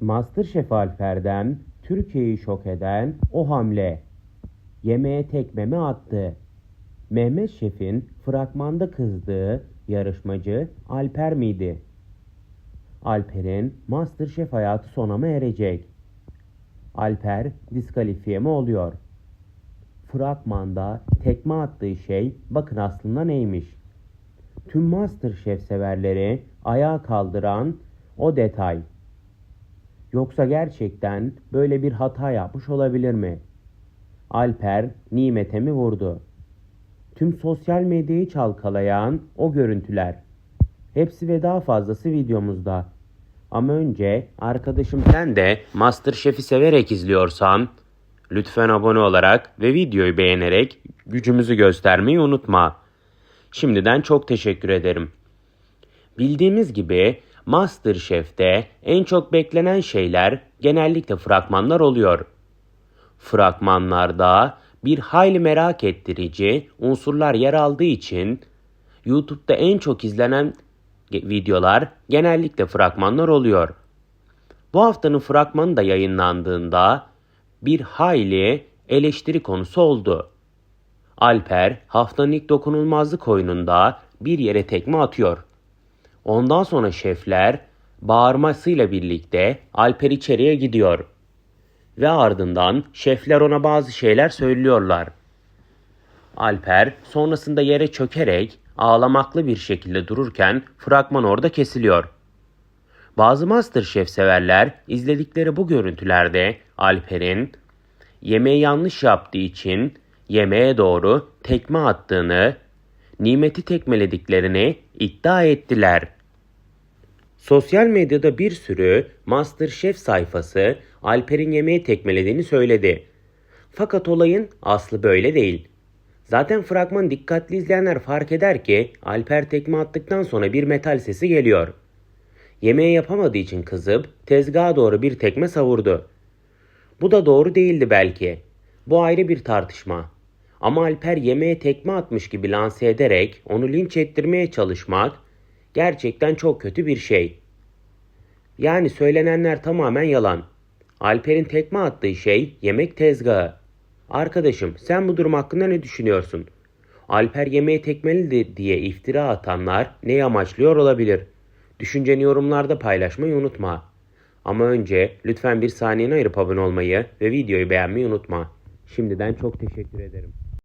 Masterchef Alper'den Türkiye'yi şok eden o hamle. Yemeğe tekme mi attı? Mehmet Şef'in fragmanda kızdığı yarışmacı Alper miydi? Alper'in Masterchef hayatı sona mı erecek? Alper diskalifiye mi oluyor? Fragmanda tekme attığı şey bakın aslında neymiş? Tüm Masterchef severleri ayağa kaldıran o detay. Yoksa gerçekten böyle bir hata yapmış olabilir mi? Alper nimete mi vurdu? Tüm sosyal medyayı çalkalayan o görüntüler. Hepsi ve daha fazlası videomuzda. Ama önce arkadaşım sen de Masterchef'i severek izliyorsan lütfen abone olarak ve videoyu beğenerek gücümüzü göstermeyi unutma. Şimdiden çok teşekkür ederim. Bildiğimiz gibi Masterchef'te en çok beklenen şeyler genellikle fragmanlar oluyor. Fragmanlarda bir hayli merak ettirici unsurlar yer aldığı için YouTube'da en çok izlenen videolar genellikle fragmanlar oluyor. Bu haftanın fragmanı da yayınlandığında bir hayli eleştiri konusu oldu. Alper haftanın ilk dokunulmazlık oyununda bir yere tekme atıyor. Ondan sonra şefler bağırmasıyla birlikte Alper içeriye gidiyor. Ve ardından şefler ona bazı şeyler söylüyorlar. Alper sonrasında yere çökerek ağlamaklı bir şekilde dururken fragman orada kesiliyor. Bazı Masterchef severler izledikleri bu görüntülerde Alper'in yemeği yanlış yaptığı için yemeğe doğru tekme attığını, nimeti tekmelediklerini iddia ettiler. Sosyal medyada bir sürü Masterchef sayfası Alper'in yemeği tekmelediğini söyledi. Fakat olayın aslı böyle değil. Zaten fragman dikkatli izleyenler fark eder ki Alper tekme attıktan sonra bir metal sesi geliyor. Yemeği yapamadığı için kızıp tezgaha doğru bir tekme savurdu. Bu da doğru değildi belki. Bu ayrı bir tartışma. Ama Alper yemeğe tekme atmış gibi lanse ederek onu linç ettirmeye çalışmak gerçekten çok kötü bir şey. Yani söylenenler tamamen yalan. Alper'in tekme attığı şey yemek tezgahı. Arkadaşım sen bu durum hakkında ne düşünüyorsun? Alper yemeği tekmelidir diye iftira atanlar ne amaçlıyor olabilir? Düşünceni yorumlarda paylaşmayı unutma. Ama önce lütfen bir saniyeni ayırıp abone olmayı ve videoyu beğenmeyi unutma. Şimdiden çok teşekkür ederim.